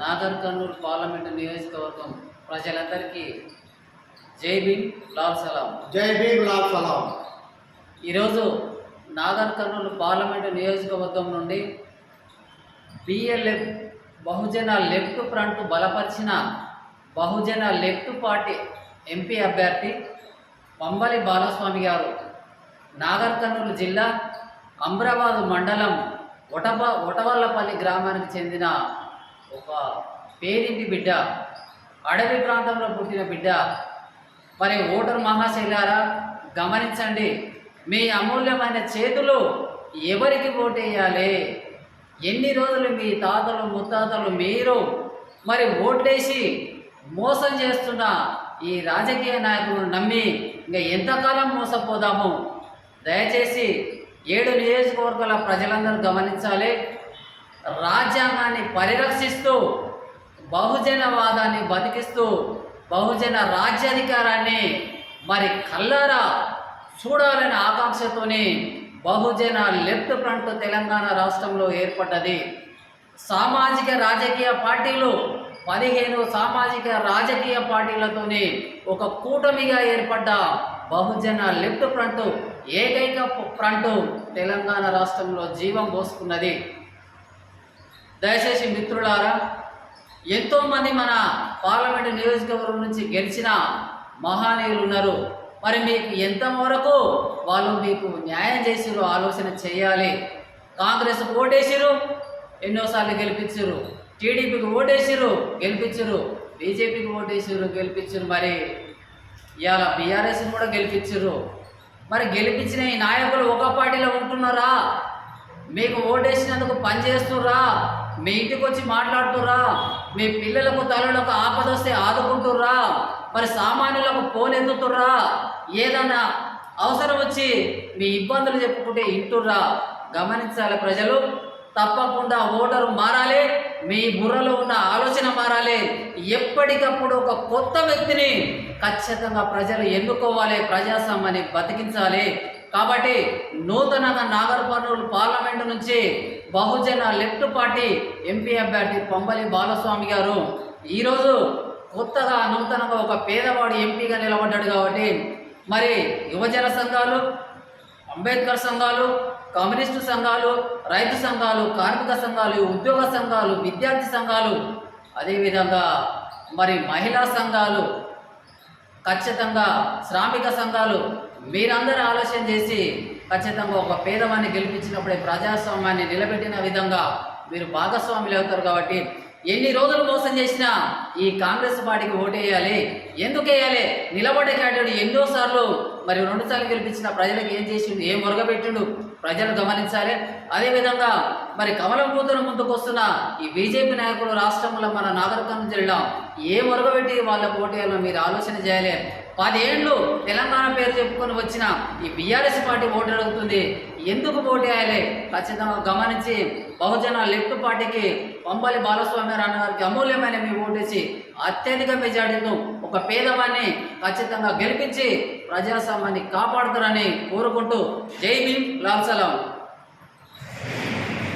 Nagar Kurnool parliament నియోజకవర్గం ప్రజలందరికీ జై భీమ్ లాల్ సలాం. జై భీమ్ లాల్ సలాం. ఈరోజు నాగర్ కర్నూలు పార్లమెంటు నియోజకవర్గం నుండి బిఎల్ఎఫ్ బహుజన లెఫ్ట్ ఫ్రంట్ బలపరిచిన బహుజన లెఫ్ట్ పార్టీ ఎంపీ అభ్యర్థి పంబలి బాలస్వామి గారు నాగర్ కర్నూలు జిల్లా అమ్రాబాద్ మండలం ఒటబ ఒటవల్లపల్లి గ్రామానికి చెందిన ఒక పేరింటి బిడ్డ అడవి ప్రాంతంలో పుట్టిన బిడ్డ. మరి ఓటర్ మహాశైలారా గమనించండి మీ అమూల్యమైన చేతులు ఎవరికి ఓటేయాలి? ఎన్ని రోజులు మీ తాతలు ముత్తాతలు మీరు మరి ఓట్లేసి మోసం చేస్తున్న ఈ రాజకీయ నాయకులను నమ్మి ఇంకా ఎంతకాలం మోసపోదాము? దయచేసి ఏడు నియోజకవర్గాల ప్రజలందరూ గమనించాలి. రాజ్యాంగాన్ని పరిరక్షిస్తూ బహుజనవాదాన్ని బతికిస్తూ బహుజన రాజ్యాధికారాన్ని మరి కల్లారా చూడాలనే ఆకాంక్షతోనే బహుజన లెఫ్ట్ ఫ్రంట్ తెలంగాణ రాష్ట్రంలో ఏర్పడ్డది. సామాజిక రాజకీయ పార్టీలు పదిహేను సామాజిక రాజకీయ పార్టీలతోనే ఒక కూటమిగా ఏర్పడ్డ బహుజన లెఫ్ట్ ఫ్రంట్ ఏకైక ఫ్రంట్ తెలంగాణ రాష్ట్రంలో జీవం పోసుకున్నది. దయచేసి మిత్రులారా ఎంతోమంది మన పార్లమెంటు నియోజకవర్గం నుంచి గెలిచిన మహానీయులు ఉన్నారు. మరి మీకు ఎంతవరకు వాళ్ళు మీకు న్యాయం చేసిరు ఆలోచన చేయాలి? కాంగ్రెస్ ఓటేసిరు ఎన్నోసార్లు గెలిపించరు టీడీపీకి ఓటేసిరు గెలిపించరు బీజేపీకి ఓటేసిరు గెలిపించరు మరి ఇవాళ బీఆర్ఎస్ని కూడా గెలిపించరు మరి గెలిపించిన ఈ నాయకులు ఒక పార్టీలో ఉంటున్నారా? మీకు ఓటేసినందుకు పని మీ ఇంటికి వచ్చి మాట్లాడుతుర్రా. మీ పిల్లలకు తల్లులకు ఆపద వస్తే ఆదుకుంటుర్రా. మరి సామాన్యులకు ఫోన్ ఎందుతుర్రా ఏదన్నా అవసరం వచ్చి మీ ఇబ్బందులు చెప్పుకుంటే ఇంటుర్రా గమనించాలి ప్రజలు. తప్పకుండా ఓటరు మారాలి. మీ బుర్రలో ఉన్న ఆలోచన మారాలి. ఎప్పటికప్పుడు ఒక కొత్త వ్యక్తిని ఖచ్చితంగా ప్రజలు ఎన్నుకోవాలి ప్రజాస్వామ్యాన్ని బతికించాలి. కాబట్టి నూతనంగా నాగర్ కర్నూలు పార్లమెంటు నుంచి బహుజన లెఫ్ట్ పార్టీ ఎంపీ అభ్యర్థి పొంబలి బాలస్వామి గారు. ఈరోజు కొత్తగా నూతనంగా ఒక పేదవాడు ఎంపీగా నిలబడ్డాడు కాబట్టి మరి యువజన సంఘాలు అంబేద్కర్ సంఘాలు కమ్యూనిస్టు సంఘాలు రైతు సంఘాలు కార్మిక సంఘాలు ఉద్యోగ సంఘాలు విద్యార్థి సంఘాలు అదేవిధంగా మరి మహిళా సంఘాలు ఖచ్చితంగా శ్రామిక సంఘాలు మీరందరూ ఆలోచన చేసి ఖచ్చితంగా ఒక పేదవాన్ని గెలిపించినప్పుడే ప్రజాస్వామ్యాన్ని నిలబెట్టిన విధంగా మీరు భాగస్వాములు అవుతారు కాబట్టి ఎన్ని రోజులు మోసం చేసినా ఈ కాంగ్రెస్ పార్టీకి ఓటేయాలి. ఎందుకు వేయాలి? నిలబడే క్యాండిడేట్ ఎన్నోసార్లు మరి రెండుసార్లు గెలిపించిన ప్రజలకు ఏం చేసిండు? ఏం మొరగబెట్టిండు ప్రజలు గమనించాలి. అదేవిధంగా మరి కమలం కూతురు ముందుకు వస్తున్న ఈ బీజేపీ నాయకులు రాష్ట్రంలో మన నాగరికం జిల్లా ఏ మురగబెట్టి వాళ్ళకు ఓటేయాలో మీరు ఆలోచన చేయాలి. పదేళ్ళు తెలంగాణ పేరు చెప్పుకొని వచ్చిన ఈ బీఆర్ఎస్ పార్టీ ఓటు అడుగుతుంది. ఎందుకు పోటీ అయ్యాలి? ఖచ్చితంగా గమనించి బహుజన లెఫ్ట్ పార్టీకి పంపలి బాలస్వామి రాణ గారికి అమూల్యమైన మీ ఓటేసి అత్యధిక మెజార్టీతో ఒక పేదవాన్ని ఖచ్చితంగా గెలిపించి ప్రజాస్వామ్యాన్ని కాపాడుతారని కోరుకుంటూ జై భీమ్ లాల్ సలాం.